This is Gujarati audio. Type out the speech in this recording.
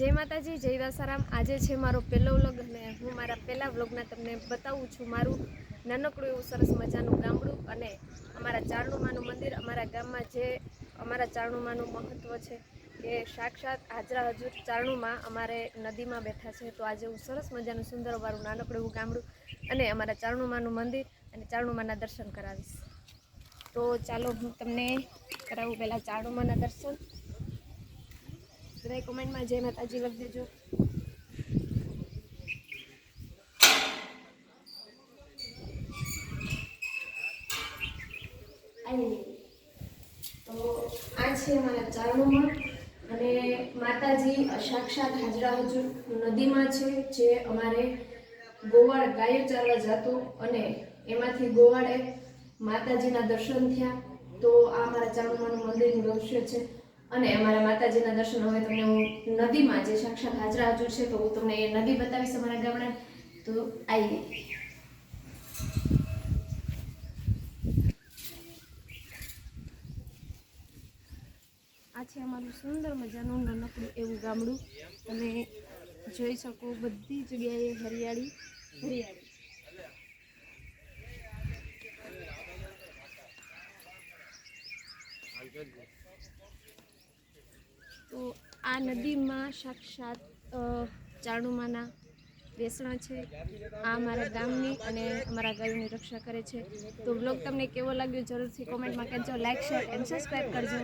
જય માતાજી, જય વાસારામ. આજે છે મારો પહેલો વ્લોગ અને હું મારા પહેલા વ્લોગમાં તમને બતાવું છું મારું નાનકડું એવું સરસ મજાનું ગામડું અને અમારા ચારણુમાનું મંદિર. અમારા ગામમાં જે અમારા ચારણુમાનું મહત્ત્વ છે કે સાક્ષાત હાજરા હજુર ચારણુમાં અમારે નદીમાં બેઠા છે. તો આજે હું સરસ મજાનું સુંદર મારું નાનકડું એવું ગામડું અને અમારા ચારણુમાનું મંદિર અને ચારણુમાના દર્શન કરાવીશ. તો ચાલો હું તમને કરાવું પહેલાં ચારણુમાના દર્શન. બધાય કોમેન્ટમાં જય માતાજી લખી દેજો. તો આ છે મારા ચારણુમાં અને માતાજી સાક્ષાત હાજરા હજુર નદીમાં છે, જે અમારે ગોવાળ ગાયો ચારવા જતો અને એમાંથી ગોવાળે માતાજીના દર્શન થયા તો આ અમારા ચારણુમાનું મંદિરનું રહસ્ય છે અને અમારા માતાજીના દર્શન હવે તમને હું નદીમાં જે સાક્ષાત હાજરા હજુર છે, તો હું તમને એ નદી બતાવીશ અમારા ગામડા તો આવીએ આ છે અમારું સુંદર મજાનું નાનકડું એવું ગામડું. તમે જોઈ શકો બધી જગ્યાએ હરિયાળી હરિયાળી. તો આ નદીમાં સાક્ષાત ચાણુમાના બેસણા છે. આ અમારા ગામની અને અમારા ગાયોની રક્ષા કરે છે. તો બ્લોગ તમને કેવો લાગ્યો જરૂરથી કોમેન્ટમાં કહેજો લાઇક શેર એન્ડ સબસ્ક્રાઈબ કરજો.